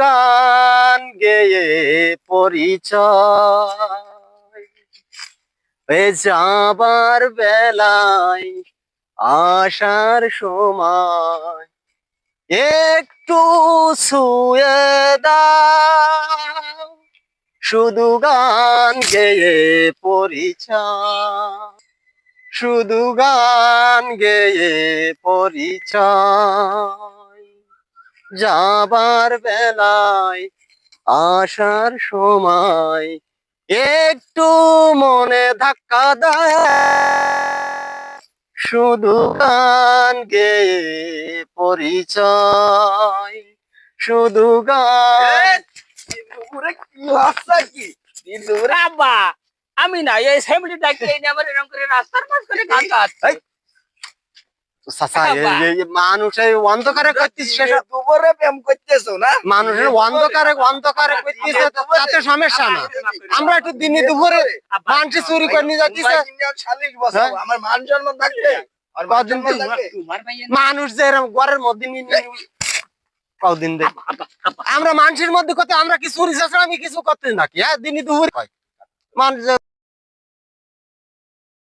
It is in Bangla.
গান গেয়ে পরিচয়। যাবার বেলায় আসার সময় একটু ছুঁয়ে শুধু গান গেয়ে পরিচয়। শুধু গান গেয়ে পরিচয়। যাবার বেলায় আসার সময় একটু মনে ধাক্কা দেয়। শুধু গান গে পরিচয় শুধু গান কি আমি না এই ফ্যামিলি ডাকি এই আমার এরকম করে রাস্তার মাঝ করে গান গাচ্ছে। মানুষ অন্ধকারে করতিস দুপুরে প্রেম করতেছো না? মানুষের অন্ধকারে অন্ধকারে করতিস তাতে সমস্যা না। আমরা একটু দিনে দুপুরে মানুষ চুরি করে নিয়ে যাচ্ছিস তোমরা কিনে শালিশ বসাও, হ্যাঁ? আমার মান সম্মান থাকবে? মান মানুষ যে এরকম ঘরের মধ্যে কদিন আমরা মানুষের মধ্যে করতে আমরা কি চুরি আমি কিছু করতে নাকি? হ্যাঁ দিনই দুপুরে মানুষ